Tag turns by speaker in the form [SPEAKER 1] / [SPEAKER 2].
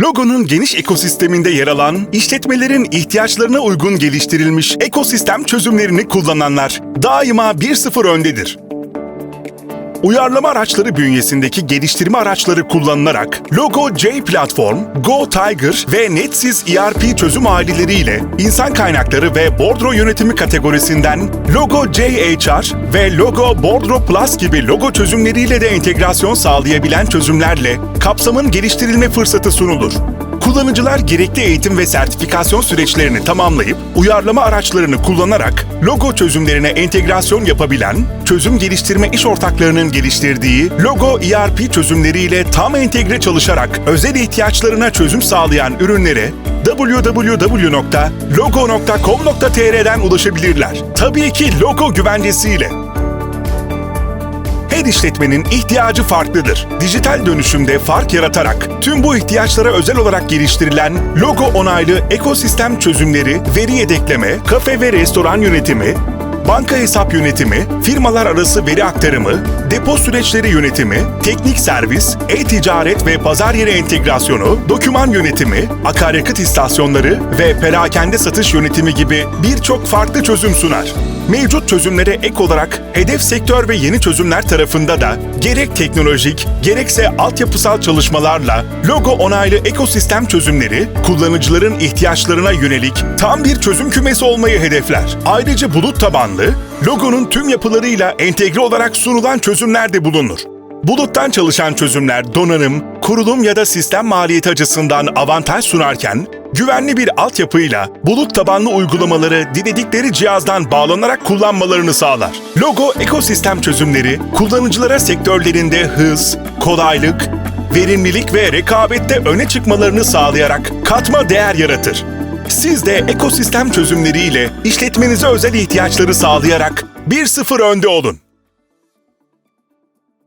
[SPEAKER 1] Logo'nun geniş ekosisteminde yer alan, işletmelerin ihtiyaçlarına uygun geliştirilmiş ekosistem çözümlerini kullananlar daima 1-0 öndedir. Uyarlama araçları bünyesindeki geliştirme araçları kullanılarak Logo J Platform, Go Tiger ve Netsiz ERP çözüm aileleriyle insan kaynakları ve bordro yönetimi kategorisinden Logo JHR ve Logo Bordro Plus gibi logo çözümleriyle de entegrasyon sağlayabilen çözümlerle kapsamın geliştirilme fırsatı sunulur. Kullanıcılar gerekli eğitim ve sertifikasyon süreçlerini tamamlayıp uyarlama araçlarını kullanarak logo çözümlerine entegrasyon yapabilen, çözüm geliştirme iş ortaklarının geliştirdiği logo ERP çözümleriyle tam entegre çalışarak özel ihtiyaçlarına çözüm sağlayan ürünlere www.logo.com.tr'den ulaşabilirler. Tabii ki logo güvencesiyle. Her işletmenin ihtiyacı farklıdır. Dijital dönüşümde fark yaratarak tüm bu ihtiyaçlara özel olarak geliştirilen logo onaylı ekosistem çözümleri, veri yedekleme, kafe ve restoran yönetimi, banka hesap yönetimi, firmalar arası veri aktarımı, depo süreçleri yönetimi, teknik servis, e-ticaret ve pazar yeri entegrasyonu, doküman yönetimi, akaryakıt istasyonları ve perakende satış yönetimi gibi birçok farklı çözüm sunar. Mevcut çözümlere ek olarak hedef sektör ve yeni çözümler tarafında da gerek teknolojik gerekse altyapısal çalışmalarla logo onaylı ekosistem çözümleri kullanıcıların ihtiyaçlarına yönelik tam bir çözüm kümesi olmayı hedefler. Ayrıca bulut tabanlı, logonun tüm yapılarıyla entegre olarak sunulan çözümler de bulunur. Buluttan çalışan çözümler donanım, kurulum ya da sistem maliyeti açısından avantaj sunarken, güvenli bir altyapıyla bulut tabanlı uygulamaları diledikleri cihazdan bağlanarak kullanmalarını sağlar. Logo ekosistem çözümleri kullanıcılara sektörlerinde hız, kolaylık, verimlilik ve rekabette öne çıkmalarını sağlayarak katma değer yaratır. Siz de ekosistem çözümleriyle işletmenize özel ihtiyaçları sağlayarak 1-0 önde olun.